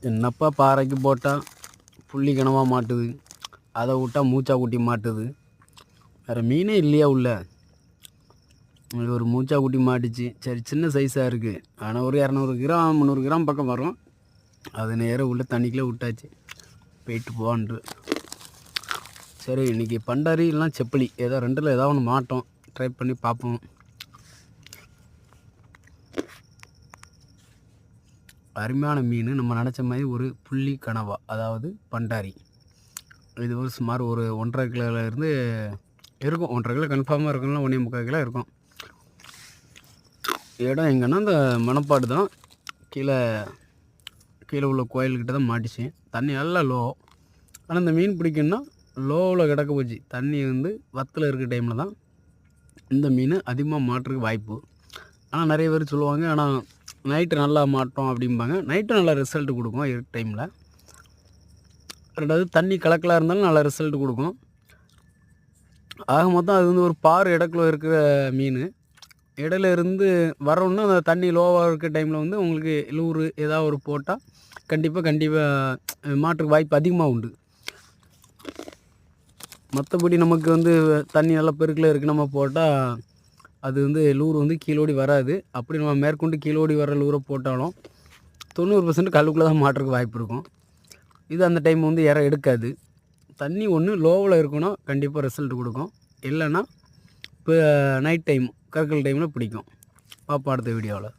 என்னப்பா பாறைக்கு போட்டால் புள்ளி கனவா மாட்டுது? அதை விட்டால் மூச்சா குட்டி மாட்டுது. வேறு மீனே இல்லையா உள்ள? ஒரு மூச்சா குட்டி மாட்டுச்சு. சரி சின்ன சைஸாக இருக்குது ஆனால் ஒரு இரநூறு கிராம் முந்நூறு கிராம் பக்கம் வரும். அது நேராக உள்ள தண்ணிக்குள்ளே விட்டாச்சு. போயிட்டு போவான்ட்டு. சரி இன்றைக்கி பண்டாரி இல்லைனா செப்பலி. ஏதோ ரெண்டில் ஏதோ ஒன்று மாட்டோம். ட்ரை பண்ணி பார்ப்போம். அருமையான மீன். நம்ம நினச்ச மாதிரி ஒரு புள்ளி கனவா. அதாவது பண்டாரி. இது ஒரு சுமார் ஒரு ஒன்றரை கிலோலேருந்து இருக்கும். ஒன்றரை கிலோ கன்ஃபார்மாக இருக்கும்ல ஒன்றே முக்கால் கிலோ இருக்கும். இடம் எங்கன்னா இந்த மணப்பாடு தான். கீழே கீழே உள்ள கோயில்கிட்ட தான் மாட்டிச்சேன் தண்ணி நல்லா லோ ஆனால் இந்த மீன் பிடிக்குன்னா லோவில் கிடக்க போச்சு. தண்ணி வந்து வத்தில் இருக்கிற டைமில் தான் இந்த மீன் அதிகமாக மாட்டுறதுக்கு வாய்ப்பு. ஆனால் நிறைய பேர் சொல்லுவாங்க ஆனால் நைட்டு நல்லா மாட்டோம் அப்படிம்பாங்க. நைட்டு நல்லா ரிசல்ட் கொடுக்கும் இருக்க டைமில் ரெண்டாவது தண்ணி கலக்கலாக இருந்தாலும் நல்லா ரிசல்ட் கொடுக்கும். ஆக மொத்தம் அது வந்து ஒரு பாறு இடக்குள்ள இருக்கிற மீன். இடையில இருந்து வரணும்னா அந்த தண்ணி லோவாக இருக்க டைமில் வந்து உங்களுக்கு லூறு ஏதாவது ஒரு போட்டால் கண்டிப்பாக கண்டிப்பாக மாட்டுக்கு வாய்ப்பு அதிகமாக உண்டு. மற்றபடி நமக்கு வந்து தண்ணி நல்லா பெருக்கில் இருக்குது நம்ம போட்டால் அது வந்து லூர் வந்து கீழோடி வராது. அப்படி நம்ம மேற்கொண்டு கீழோடி வர லூரை போட்டாலும் தொண்ணூறு பர்சன்ட் கல்லுக்குள்ளே தான் மாட்டுறக்கு வாய்ப்பு இருக்கும். இது அந்த டைம் வந்து இற எடுக்காது. தண்ணி ஒன்று லோவில் இருக்குன்னா கண்டிப்பாக ரிசல்ட் கொடுக்கும். இல்லைன்னா இப்போ நைட் டைம் கற்கள் டைமில் பிடிக்கும். பாப்பா அடுத்த வீடியோவில்